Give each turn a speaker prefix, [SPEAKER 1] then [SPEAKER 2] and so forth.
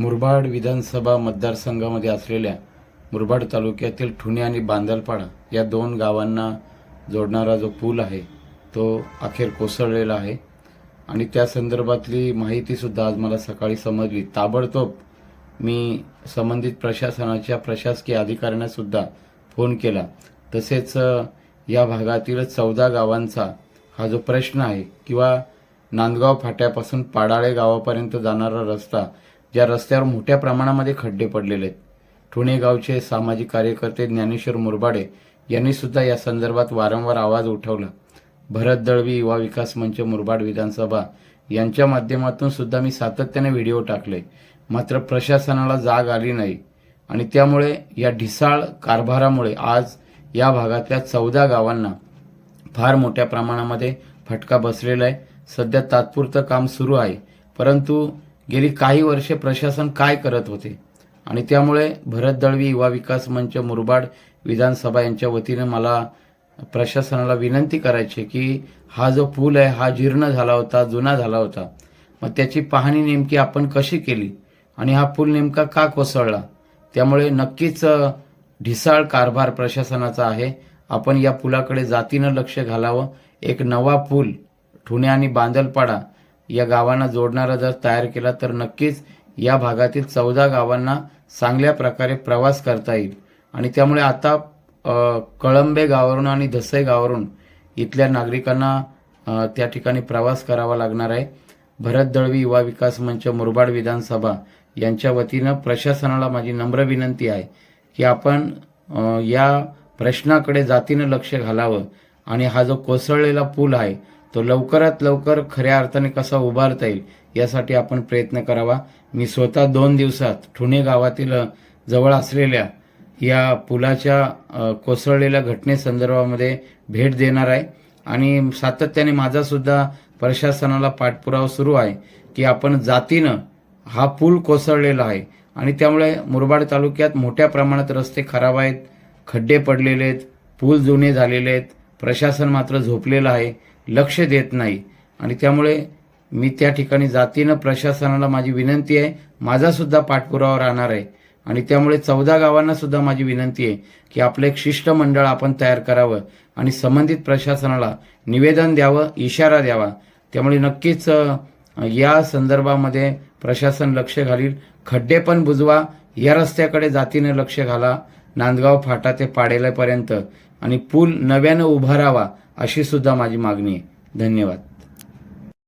[SPEAKER 1] मुरबाड विधानसभा मतदारसंघामध्ये असलेल्या मुरबाड तालुक्यातील ठुणे आणि बांदलपाडा या दोन गावांना जोडणारा जो पूल आहे तो अखेर कोसळलेला आहे. आणि त्या संदर्भातली माहितीसुद्धा आज मला सकाळी समजली. ताबडतोब मी संबंधित प्रशासनाच्या प्रशासकीय अधिकाऱ्यांनासुद्धा फोन केला. तसेच या भागातील चौदा गावांचा हा जो प्रश्न आहे किंवा नांदगाव फाट्यापासून पाडाळे गावापर्यंत जाणारा रस्ता ज्या रस्त्यावर मोठ्या प्रमाणामध्ये खड्डे पडलेले आहेत. ठुणे गावचे सामाजिक कार्यकर्ते ज्ञानेश्वर मुरबाडे यांनी सुद्धा या संदर्भात वारंवार आवाज उठवला. भरत दळवी युवा विकास मंच मुरबाड विधानसभा यांच्या माध्यमातून सुद्धा मी सातत्याने व्हिडिओ टाकले. मात्र प्रशासनाला जाग आली नाही आणि त्यामुळे या ढिसाळ कारभारामुळे आज या भागातल्या चौदा गावांना फार मोठ्या प्रमाणामध्ये फटका बसलेला आहे. सध्या तात्पुरतं काम सुरू आहे. परंतु गेली काही वर्षे प्रशासन काय करत होते? आणि त्यामुळे भरत दळवी युवा विकास मंच मुरबाड विधानसभा यांच्या वतीनं मला प्रशासनाला विनंती करायची की हा जो पूल आहे हा जीर्ण झाला होता जुना झाला होता मग त्याची पाहणी नेमकी आपण कशी केली आणि हा पूल नेमका का कोसळला? त्यामुळे नक्कीच ढिसाळ कारभार प्रशासनाचा आहे. आपण या पुलाकडे जातीनं लक्ष घालावं. एक नवा पूल ठुणे आणि बांदलपाडा या गावांना जोडणारा जर तयार केला तर नक्कीच या भागातील चौदा गावांना चांगल्या प्रकारे प्रवास करता येईल. आणि त्यामुळे आता कळंबे गावावरून आणि धसई गावावरून इथल्या नागरिकांना त्या ठिकाणी प्रवास करावा लागणार आहे. भरत दळवी युवा विकास मंच मुरबाड विधानसभा यांच्या वतीनं प्रशासनाला माझी नम्र विनंती आहे की आपण या प्रश्नाकडे जातीनं लक्ष घालावं. आणि हा जो कोसळलेला पूल आहे तो लवकरात लवकर खऱ्या अर्थाने कसा उभारता येईल यासाठी आपण प्रयत्न करावा. मी स्वतः दोन दिवसात ठुणे गावातील जवळ असलेल्या या पुलाच्या कोसळलेल्या घटनेसंदर्भामध्ये भेट देणार आहे. आणि सातत्याने माझासुद्धा प्रशासनाला पाठपुरावा सुरू आहे की आपण जातीनं हा पूल कोसळलेला आहे. आणि त्यामुळे मुरबाड तालुक्यात मोठ्या प्रमाणात रस्ते खराब आहेत खड्डे पडलेले आहेत पूल जुने झालेले आहेत प्रशासन मात्र झोपलेलं आहे. लक्ष देत नाही. आणि त्यामुळे मी त्या ठिकाणी जातीनं प्रशासनाला माझी विनंती आहे. माझासुद्धा पाठपुरावा राहणार आहे. आणि त्यामुळे चौदा गावांनासुद्धा माझी विनंती आहे की आपलं एक शिष्टमंडळ आपण तयार करावं आणि संबंधित प्रशासनाला निवेदन द्यावं इशारा द्यावा. त्यामुळे नक्कीच या संदर्भामध्ये प्रशासन लक्ष घालील. खड्डे पण बुजवा. या रस्त्याकडे जातीने लक्ष घाला. नांदगाव फाटा ते पाडेल्यापर्यंत आणि पूल नव्यानं उभारावा अशी सुद्धा माझी मागणी आहे. धन्यवाद.